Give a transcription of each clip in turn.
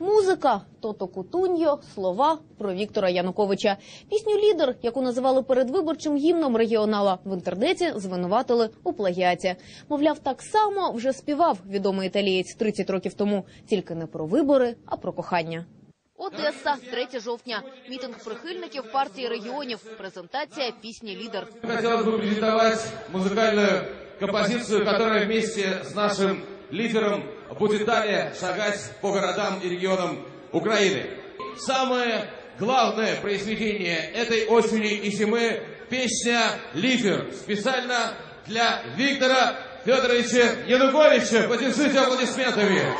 Музика Тото Кутуньо, слова про Віктора Януковича. Пісню Лідер, яку називали передвиборчим гімном регіонала, в інтернеті звинуватили у плагіаті. Мовляв, так само вже співав відомий італієць 30 років тому, тільки не про вибори, а про кохання. Одеса, 3 жовтня. Мітинг прихильників партії регіонів. Презентація пісні Лідер. Хотелось бы презентовать музыкальную композицию, которая вместе с нашим лидером будет далее шагать по городам и регионам Украины. Самое главное произведение этой осени и зимы – песня «Лидер» специально для Виктора Федоровича Януковича. Поддержите аплодисментами.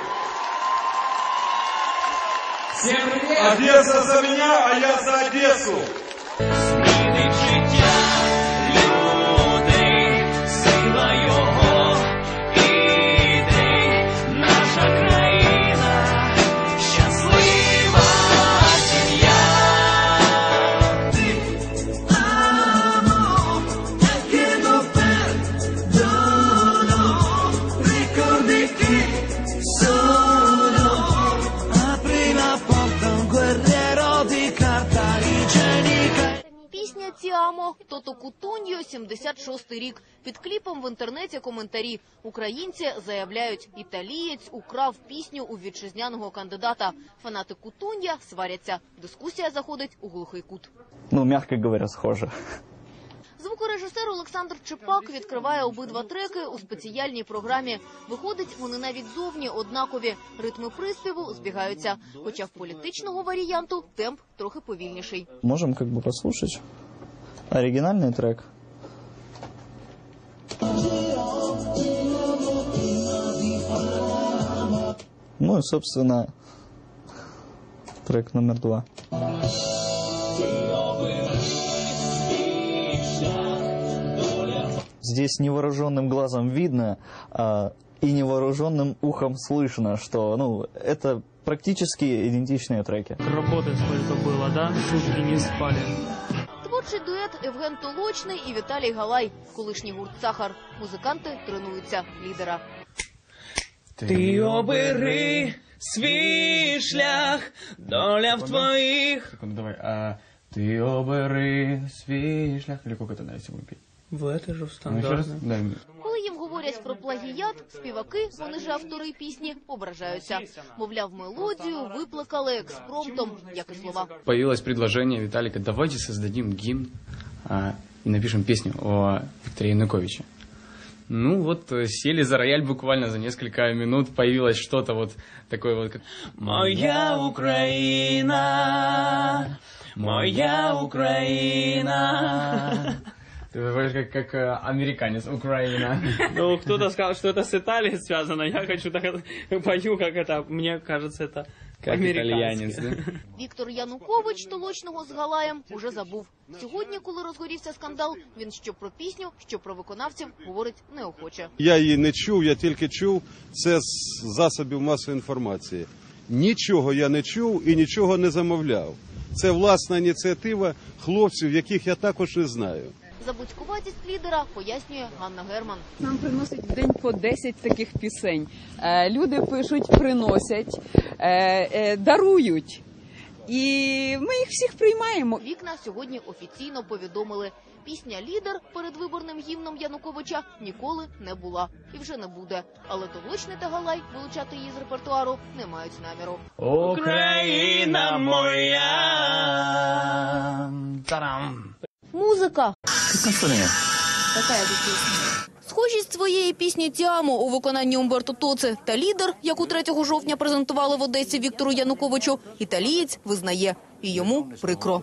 Всем привет! Одесса за меня, а я за Одессу. Тіамо Тото Кутуньо, 76 рік. Під кліпом в інтернеті коментарі. Українці заявляють, італієць украв пісню у вітчизняного кандидата. Фанати Кутунья сваряться. Дискусія заходить у глухий кут. ну, м'яко говоря, схоже. Звукорежисер Олександр Чепак відкриває обидва треки у спеціальній програмі. Виходить, вони навіть зовні однакові. Ритми приспіву збігаються. Хоча в політичного варіанту темп трохи повільніший. Можем как бы послушать оригинальный трек. Ну и, собственно, трек номер два. Здесь невооруженным глазом видно а, и невооруженным ухом слышно, что ну, это практически идентичные треки. Работы сколько было, да? Сутки не спали. Творчий дует Евген Толочний і Віталій Галай. Колишній гурт Сахар. Музиканти тренуються лідера. Ти обери свій шлях, доля в твоїх. Секунду, давай. А, ты обери свій шлях. Или как это нравится будет петь? В это же Ну, еще раз? стандартно. Дай мне. Коли їм говорять про плагіят, співаки, вони ж автори пісні, ображаються. Мовляв, мелодію виплакали експромтом, як і слова. Появилось предложение Виталика, давайте создадим гимн а, и напишем песню о Викторе Януковиче. Ну вот, э, сели за рояль буквально за несколько минут, появилось что-то вот такое вот, как... Моя Україна, моя Україна. Ты говоришь, как, как э, американец, Украина. Ну, кто-то сказал, что это с Италией связано. Я хочу так это- пою, как это. Мне кажется, это Как итальянец, американское. да? Віктор Янукович толочного з Галаєм уже забув. Сьогодні, коли розгорівся скандал, він що про пісню, що про виконавців говорить неохоче. Я її не чув, я тільки чув це з засобів масової інформації. Нічого я не чув і нічого не замовляв. Це власна ініціатива хлопців, яких я також не знаю. Забудькуватість лідера пояснює Ганна Герман. Нам приносить в день по 10 таких пісень. Е, люди пишуть, приносять, е, е, дарують. І ми їх всіх приймаємо. Вікна сьогодні офіційно повідомили. Пісня Лідер перед виборним гімном Януковича ніколи не була і вже не буде. Але Толочний та Галай вилучати її з репертуару не мають наміру. Україна моя. Тарам. Музика. Схожість своєї пісні Тіамо у виконанні Умберто Тоци та лідер, яку 3 жовтня презентували в Одесі Віктору Януковичу, італієць визнає. І йому прикро.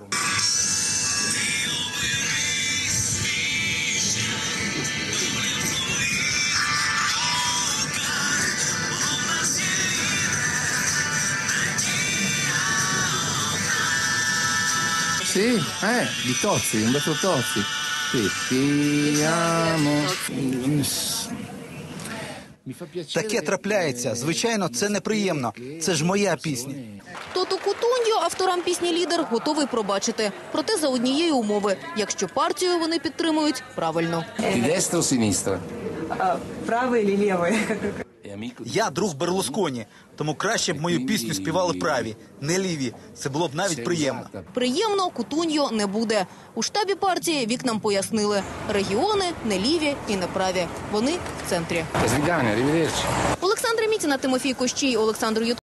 Sì, eh, di Tozzi, Umberto Tozzi. Таке трапляється. Звичайно, це неприємно. Це ж моя пісня. Тото Кутуньо авторам пісні Лідер готовий пробачити. Проте за однієї умови, якщо партію вони підтримують правильно. O sinistra? Правий чи лівий? Я друг Берлусконі, тому краще б мою пісню співали праві, не ліві. Це було б навіть приємно. Приємно Кутуньо не буде. У штабі партії вікнам пояснили регіони не ліві і не праві. Вони в центрі. Олександра Мітіна, Тимофій Кощій, Олександр Ют.